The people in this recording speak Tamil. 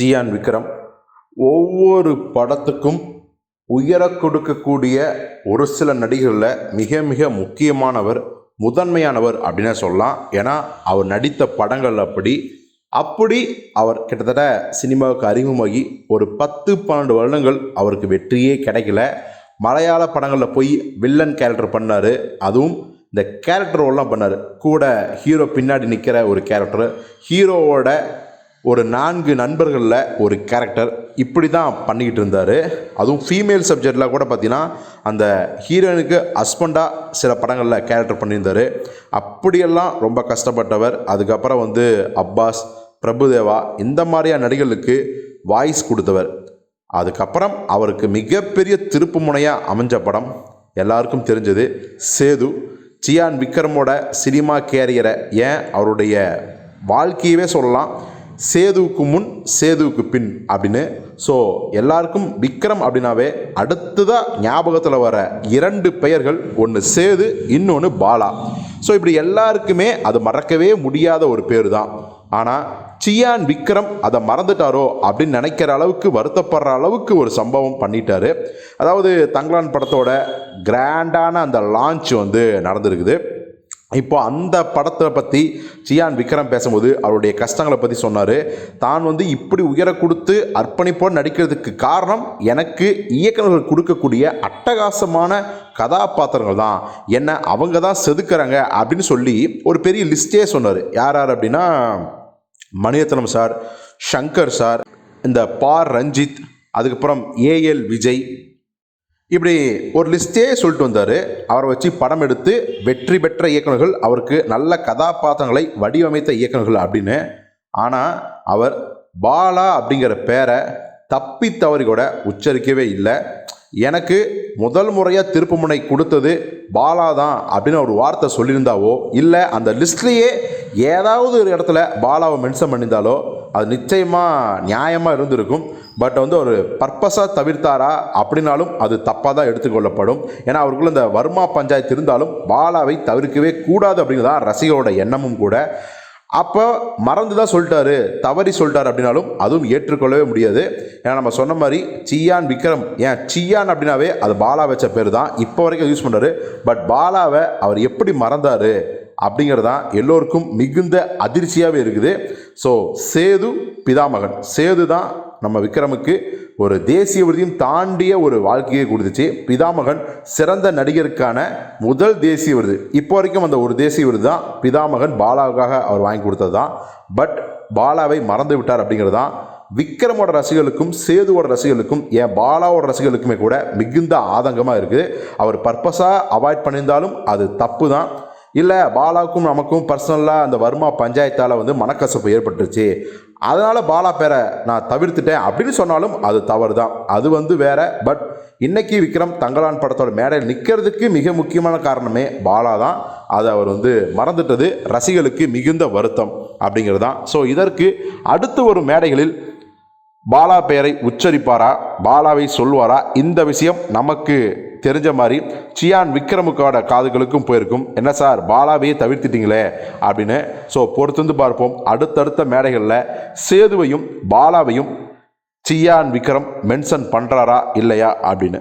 ஜியான் விக்ரம் ஒவ்வொரு படத்துக்கும் உயர கொடுக்கக்கூடிய ஒரு சில நடிகர்களில் மிக மிக முக்கியமானவர் முதன்மையானவர் அப்படின்னே சொல்லலாம். ஏன்னா அவர் நடித்த படங்கள் அப்படி. அப்படி அவர் கிட்டத்தட்ட சினிமாவுக்கு அறிமுகமாகி ஒரு பத்து பன்னெண்டு வருடங்கள் அவருக்கு வெற்றியே கிடைக்கல. மலையாள படங்களில் போய் வில்லன் கேரக்டர் பண்ணார். அதுவும் இந்த கேரக்டர் ரோல்லாம் பண்ணார். கூட ஹீரோ பின்னாடி நிற்கிற ஒரு கேரக்டர் ஹீரோவோட ஒரு நான்கு நண்பர்களில் ஒரு கேரக்டர் இப்படி தான் பண்ணிக்கிட்டு இருந்தார். அதுவும் ஃபீமேல் சப்ஜெக்டில் கூட பார்த்தீங்கன்னா அந்த ஹீரோயினுக்கு ஹஸ்பண்டாக சில படங்களில் கேரக்டர் பண்ணியிருந்தார். அப்படியெல்லாம் ரொம்ப கஷ்டப்பட்டவர். அதுக்கப்புறம் வந்து அப்பாஸ் பிரபுதேவா இந்த மாதிரியான நடிகர்களுக்கு வாய்ஸ் கொடுத்தவர். அதுக்கப்புறம் அவருக்கு மிகப்பெரிய திருப்பு முனையாக அமைஞ்ச படம். எல்லாருக்கும் தெரிஞ்சது சேது. சியான் விக்ரமோட சினிமா கேரியரை ஏன் அவருடைய வாழ்க்கையவே சொல்லலாம். சேதுவுக்கு முன் சேதுவுக்கு பின் அப்படின்னு. ஸோ எல்லாருக்கும் விக்ரம் அப்படின்னாவே அடுத்ததாக ஞாபகத்தில் வர இரண்டு பெயர்கள் ஒன்று சேது இன்னொன்று பாலா. ஸோ இப்படி எல்லாருக்குமே அது மறக்கவே முடியாத ஒரு பேர் தான் ஆனால் சியான் விக்ரம் அதை மறந்துட்டாரோ அப்படின்னு நினைக்கிற அளவுக்கு வருத்தப்படுற அளவுக்கு ஒரு சம்பவம் பண்ணிட்டாரு. அதாவது தங்கலான் படத்தோட கிராண்டான அந்த லான்ச் வந்து நடந்திருக்குது. இப்போ அந்த படத்தை பற்றி சியான் விக்ரம் பேசும்போது அவருடைய கஷ்டங்களை பற்றி சொன்னார். தான் வந்து இப்படி உயர கொடுத்து அர்ப்பணிப்போடு நடிக்கிறதுக்கு காரணம் எனக்கு இயக்குநர்கள் கொடுக்கக்கூடிய அட்டகாசமான கதாபாத்திரங்கள் தான். என்ன அவங்க தான் செதுக்கிறாங்க அப்படின்னு சொல்லி ஒரு பெரிய லிஸ்ட்டே சொன்னார். யார் யார் அப்படின்னா மணிரத்னம் சார் ஷங்கர் சார் இந்த பார் ரஞ்சித் அதுக்கப்புறம் ஏஎல் விஜய் இப்படி ஒரு லிஸ்ட்டே சொல்லிட்டு வந்தார். அவரை வச்சு படம் எடுத்து வெற்றி பெற்ற இயக்குநர்கள் அவருக்கு நல்ல கதாபாத்திரங்களை வடிவமைத்த இயக்குநர்கள் அப்படின்னு. ஆனால் அவர் பாலா அப்படிங்கிற பேரை தப்பி தவறி கூட உச்சரிக்கவே இல்லை. எனக்கு முதல் முறையாக திருப்புமுனை கொடுத்தது பாலா தான் அப்படின்னு ஒரு வார்த்தை சொல்லியிருந்தாவோ இல்லை அந்த லிஸ்ட்லேயே ஏதாவது ஒரு இடத்துல பாலாவை மென்ஷன் பண்ணியிருந்தாலோ அது நிச்சயமாக நியாயமாக இருந்திருக்கும். பட் வந்து ஒரு பர்பஸாக தவிர்த்தாரா அப்படின்னாலும் அது தப்பாக தான் எடுத்துக்கொள்ளப்படும். ஏன்னா அவருக்குள்ள இந்த வர்மா பஞ்சாயத்து இருந்தாலும் பாலாவை தவிர்க்கவே கூடாது அப்படிங்கிறது தான் ரசிகரோட எண்ணமும் கூட. அப்போ மறந்து தான் சொல்லிட்டாரு தவறி சொல்லிட்டார் அப்படின்னாலும் அதுவும் ஏற்றுக்கொள்ளவே முடியாது. ஏன்னா நம்ம சொன்ன மாதிரி சியான் விக்ரம் ஏன் சியான் அப்படின்னாவே அது பாலா வச்ச பேர் தான் இப்போ வரைக்கும் யூஸ் பண்ணுறாரு பட் பாலாவை அவர் எப்படி மறந்தார் அப்படிங்கிறது தான் எல்லோருக்கும் மிகுந்த அதிர்ச்சியாகவே இருக்குது. ஸோ சேது பிதாமகன். சேது தான் நம்ம விக்ரமுக்கு ஒரு தேசிய விருதையும் தாண்டிய ஒரு வாழ்க்கையை கொடுத்துச்சு. பிதாமகன் சிறந்த நடிகருக்கான முதல் தேசிய விருது. இப்போ வரைக்கும் அந்த ஒரு தேசிய விருது தான் பிதாமகன் பாலாவுக்காக அவர் வாங்கி கொடுத்தது தான். பட் பாலாவை மறந்து விட்டார் அப்படிங்கிறது தான் விக்ரமோட ரசிகர்களுக்கும் சேதுவோட ரசிகர்களுக்கும் ஏன் பாலாவோட ரசிகர்களுக்குமே கூட மிகுந்த ஆதங்கமாக இருக்குது. அவர் பர்பஸாக அவாய்ட் பண்ணியிருந்தாலும் அது தப்பு தான். இல்லை பாலாவுக்கும் நமக்கும் பர்சனலாக அந்த வர்மா பஞ்சாயத்தால் வந்து மனக்கசப்பு ஏற்பட்டுருச்சு. அதனால் பாலா பேரை நான் தவிர்த்துட்டேன் அப்படின்னு சொன்னாலும் அது தவறு தான் அது வந்து வேற. பட் இன்னைக்கு விக்ரம் தங்கலான் படத்தோட மேடையில் நிற்கிறதுக்கு மிக முக்கியமான காரணமே பாலா தான். அதை அவர் வந்து மறந்துட்டது. ரசிகளுக்கு மிகுந்த வருத்தம் அப்படிங்கிறது தான் ஸோ இதற்கு அடுத்து வரும் மேடைகளில் பாலா பெயரை உச்சரிப்பாரா? பாலாவை சொல்வாரா இந்த விஷயம் நமக்கு தெரிஞ்ச மாதிரி சியான் விக்ரமுக்கோட காதுகளுக்கும் போயிருக்கும். என்ன சார் பாலாவையே தவிர்த்துட்டீங்களே? அப்படின்னு ஸோ பொறுத்திருந்து பார்ப்போம். அடுத்தடுத்த மேடைகளில் சேதுவையும் பாலாவையும் சியான் விக்ரம் மென்ஷன் பண்ணுறாரா இல்லையா அப்படின்னு.